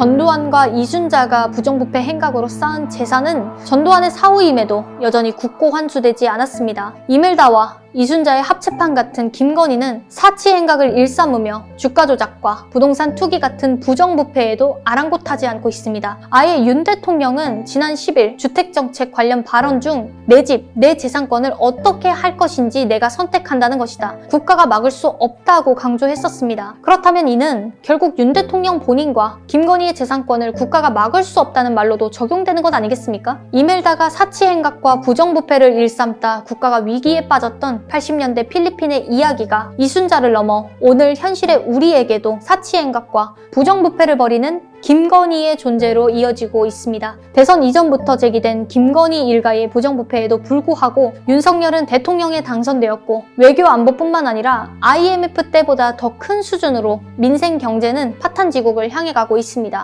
전두환과 이순자가 부정부패 행각으로 쌓은 재산은 전두환의 사후임에도 여전히 굳고 환수되지 않았습니다. 이멜다와 이순자의 합체판 같은 김건희는 사치 행각을 일삼으며 주가 조작과 부동산 투기 같은 부정부패에도 아랑곳하지 않고 있습니다. 아예 윤 대통령은 지난 10일 주택정책 관련 발언 중 내 집, 내 재산권을 어떻게 할 것인지 내가 선택한다는 것이다. 국가가 막을 수 없다고 강조했었습니다. 그렇다면 이는 결국 윤 대통령 본인과 김건희 의 재산권을 국가가 막을 수 없다는 말로도 적용되는 것 아니겠습니까? 이멜다가 사치 행각과 부정부패를 일삼다 국가가 위기에 빠졌던 80년대 필리핀의 이야기가 이순자를 넘어 오늘 현실의 우리에게도 사치 행각과 부정부패를 벌이는 김건희의 존재로 이어지고 있습니다. 대선 이전부터 제기된 김건희 일가의 부정부패에도 불구하고 윤석열은 대통령에 당선되었고 외교 안보뿐만 아니라 IMF 때보다 더 큰 수준으로 민생 경제는 파탄 지국을 향해 가고 있습니다.